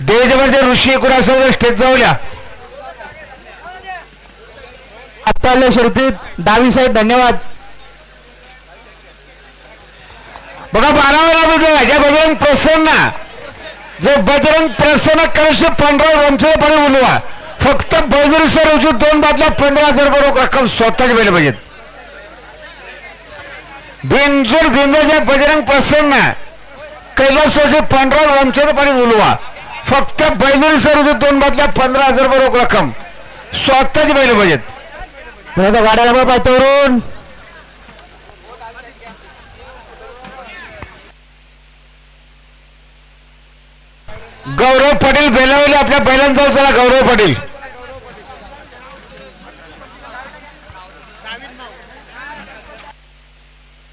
देशभरचे ऋषी कुणा असेल स्टेज जाऊया. आत्ता आल्या शर्तीत डावी साहेब धन्यवाद. बघा बारावा बघा ह्याच्या बजरंग प्रसन्न. जो बजरंग प्रसन्न कळशे पंधरा वंशपणे बोलवा फक्त बजरीसर रोजी दोन बाजूला पंधरा हजार बरोबर रक्कम स्वतःच मिळाली पाहिजेत बिनजूर बिंदाच्या बजरंग प्रसन्न. कैलासवासी पंधरा वंशपणे बोलवा फक्त बैलरी सर दोन बाजूला पंधरा हजार बरोबर रक्कम. स्वतःची बैल पाहिजेत पण आता गाड्या नंबर पायथ्यावरून गौरव पाटील बेलावली आपल्या बैलांचा चला गौरव पाटील.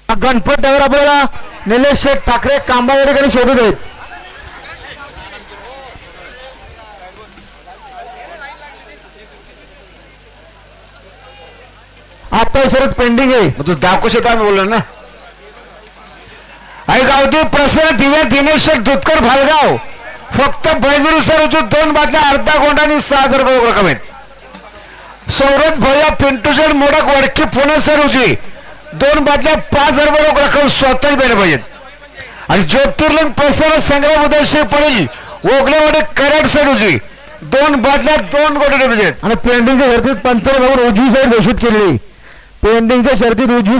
गणपत नगर आपल्याला निलेश शेठ ठाकरे कांबा या ठिकाणी शोधत आहेत आता शरद पेंडिंग आहे. तू दाखवू शकता बोललो ना. आई गावठी प्रसन्न दिव्या दिनेश दुधकर भालगाव. फक्त बैजुरी सर उचून दोन बाटल्या अर्धा गोंडा आणि सहा हजार रुपये रक्कम आहेत. सौरज भैया पिंटू मोडक वडकी पुणे सर उची दोन बाटल्या पाच हजार रुपये रक्कम स्वतःच मिळायला पाहिजेत. आणि ज्योतिर्लिंग प्रसन्न संग्राम उदय पडेल. ओगलेवाडे कराड सर उची दोन बाटल्या दोन कोटी रुपये आहेत आणि पेंडिंगच्या शर्तीत पंचर उजवी साईड घोषित केली पेंडिंगच्या शर्तीत उजवी